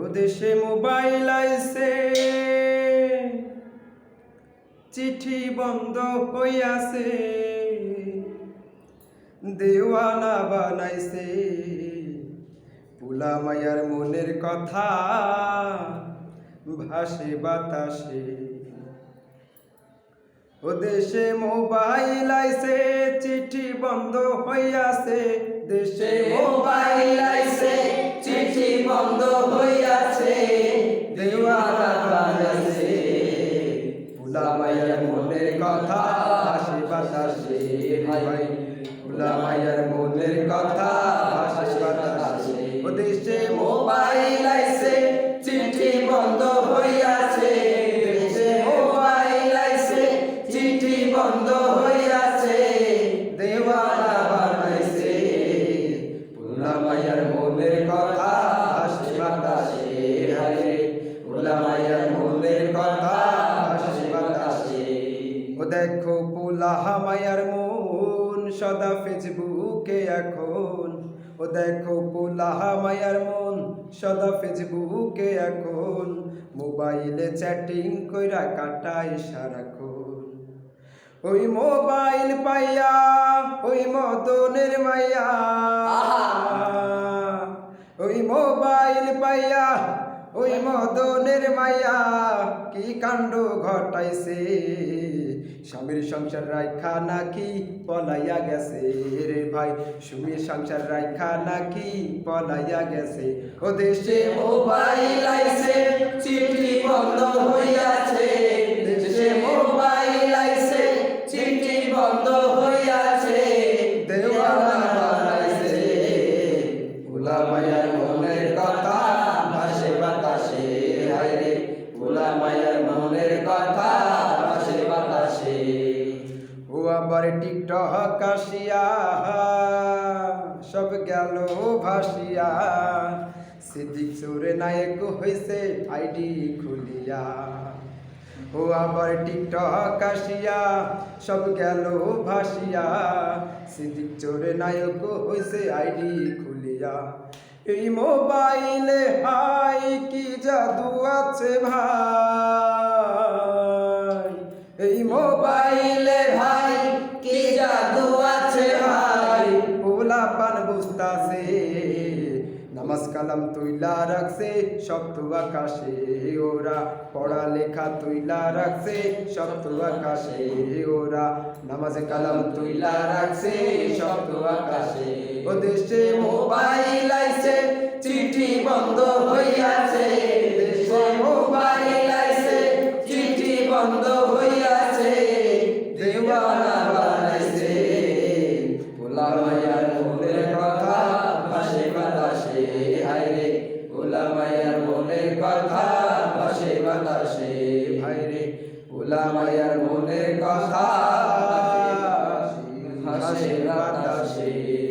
ও দেশে মোবাইল আইছে। চিঠি বন্ধ হইয়াছে। দেওয়ানা বানাইছে। পুলা মায়ার মনের কথা ভাসে বাতাসে। ও দেশে মোবাইল আইছে, চিঠি বন্ধ হইয়াছে। দেশে মোবাইল আইছে, চিঠি বন্ধ হইয়াছে ভাই মনের কথা ও দেশে দেখো পুলা মায়ার মন সদা ফেসবুকে এখন। ও দেখো পুলা মায়ার মন সদা ফেসবুকে এখন। মোবাইলে চ্যাটিং কইরা কাটায় সারাক্ষণ। ওই মোবাইল পাইয়া ওই মদনের মাইয়া। ওই মোবাইল পাইয়া ওই মদনের মাইয়া। কি কাণ্ড ঘটাইছে? স্বামীর সংসার রাইখা নাকি পলাইয়া গেছে? রে ভাই, স্বামীর সংসার রাইখা নাকি পলাইয়া গেছে? ও দেশে মোবাইল আইছে, চিঠি বন্ধ হইয়াছে। দেশে আসিয়া সব গেল ভাসিয়া। সিদ্দিক চোরে নায়ক হইছে, আইডি খুলিয়া। ও আবার টিকটক আসিয়া, সব গেল ভাসিয়া। সিদ্দিক চোরে নায়ক হইছে, আইডি খুলিয়া। এই মোবাইলে হাই, কি জাদু আছে ভাই? এই মোবাইলে কি জাদু তুইলা রাখছে সপ্ত আকাশে, ওরা পড়া লেখা তুইলা রাখছে সপ্ত আকাশে, ওরা নামাজ কালাম তুইলা রাখছে সপ্ত আকাশে। ও দেশে মোবাইল আইছে, চিঠি বন্ধ হইয়াছে। হায় রে মনের কথা ভাসে বাতাসে ভাই রে ভোলা মায়ার মনের কথা হাসে বাতাসে